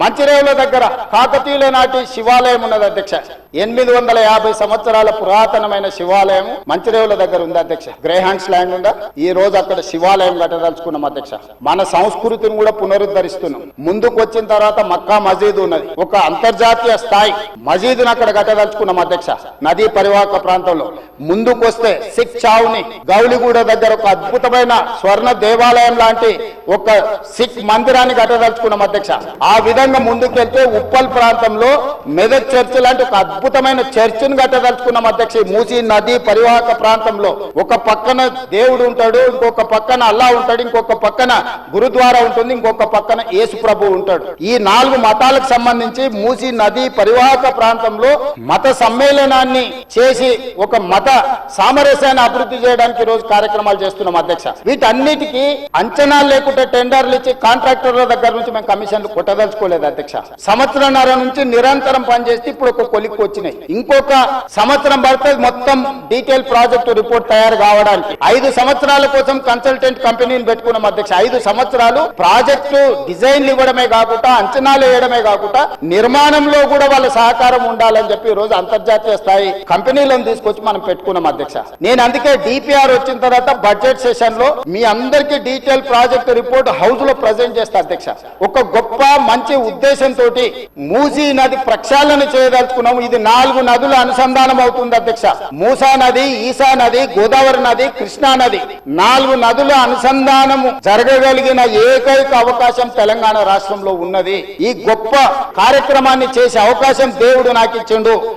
మంచిరేవుల దగ్గర కాకతీయుల నాటి శివాలయం ఉన్నది అధ్యక్ష. ఎనిమిది వందల యాభై సంవత్సరాల పురాతనమైన శివాలయం మంచిరేవుల దగ్గర ఉంది అధ్యక్ష. గ్రేహాండ్స్ ల్యాండ్ ఉందా? ఈ రోజు అక్కడ శివాలయం కట్టదలుచుకున్నాం అధ్యక్ష. మన సంస్కృతిని కూడా పునరుద్ధరిస్తున్నాం. ముందుకు వచ్చిన తర్వాత మక్కా మజీద్ ఉన్నది. ఒక అంతర్జాతీయ స్థాయి మసీదును అక్కడ కట్టదలుచుకున్నాం అధ్యక్ష. నదీ పరివాహక ప్రాంతంలో. ముందుకు వస్తే సిక్ చావుని గౌలిగూడ దగ్గర ఒక అద్భుతమైన స్వర్ణ దేవాలయం లాంటి ఒక సిక్ మందిరాన్ని కట్టదలుచుకున్నాం అధ్యక్ష. ఆ విధంగా ముందుకెళ్తే ఉప్పల్ ప్రాంతంలో మెదక్ చర్చ్ లాంటి ఒక అద్భుతమైన చర్చిని కట్టదలుచుకున్నాం అధ్యక్ష. ఈ మూసీ నది పరివాహక ప్రాంతంలో. ఒక పక్కన దేవుడు ఉంటాడు ఇంకొక పక్కన అల్లా ఉంటాడు ఇంకొక పక్కన గురుద్వారా ఉంటుంది ఇంకొక పక్కన యేసు ప్రభు ఉంటాడు. ఈ నాలుగు మతాలకు సంబంధించి మూసీ నది పరివాహక ప్రాంతంలో మత సమ్మేళనాన్ని చేసి ఒక మత సామరస్యాన్ని అభివృద్ధి చేయడానికి రోజు కార్యక్రమాలు చేస్తున్నాం అధ్యక్ష. వీటన్నిటికీ అంచనాలు లేకుండా టెండర్లు ఇచ్చి కాంట్రాక్టర్ల దగ్గర నుంచి మేము కమిషన్లు కొట్టదలుచుకోలేదు. అధ్యక్ష. సంవత్సరంన్నర నుంచి నిరంతరం పనిచేస్తే ఇప్పుడు ఒక కొలిక్కి వచ్చినాయి. ఇంకొక సంవత్సరం పడుతుంది మొత్తం డీటెయిల్ ప్రాజెక్టు రిపోర్ట్ తయారు కావడానికి. ఐదు సంవత్సరాల కోసం కన్సల్టెంట్ కంపెనీని పెట్టుకున్నాం అధ్యక్ష. ఐదు సంవత్సరాలు ప్రాజెక్టు డిజైన్లు ఇవ్వడమే కాకుండా అంచనాలు వేయడమే కాకుండా నిర్మాణంలో కూడా వాళ్ళ సహకారం ఉండాలని చెప్పి ఈ రోజు అంతర్జాతీయ స్థాయి కంపెనీలను తీసుకొచ్చి మనం పెట్టుకున్నాం అధ్యక్ష. నేను అందుకే డిపిఆర్ వచ్చిన తర్వాత బడ్జెట్ సెషన్లో మీ అందరికీ డీటెయిల్ ప్రాజెక్ట్ రిపోర్ట్ హౌస్లో ప్రజెంట్ చేస్తా అధ్యక్ష. ఒక గొప్ప మంచి ఉద్దేశంతో మూసీ నది ప్రక్షాళన చేయదలుచుకున్నాం ఇది నాలుగు నదుల అనుసంధానం అవుతుంది అధ్యక్ష. మూసా నది ఈసా నది గోదావరి నది కృష్ణా నది నాలుగు నదుల అనుసంధానము జరగగలిగిన ఏకైక అవకాశం తెలంగాణ రాష్ట్రంలో ఉన్నది. ఈ గొప్ప కార్యక్రమాన్ని చేసే అవకాశం దేవుడు నాకు ఇచ్చిండు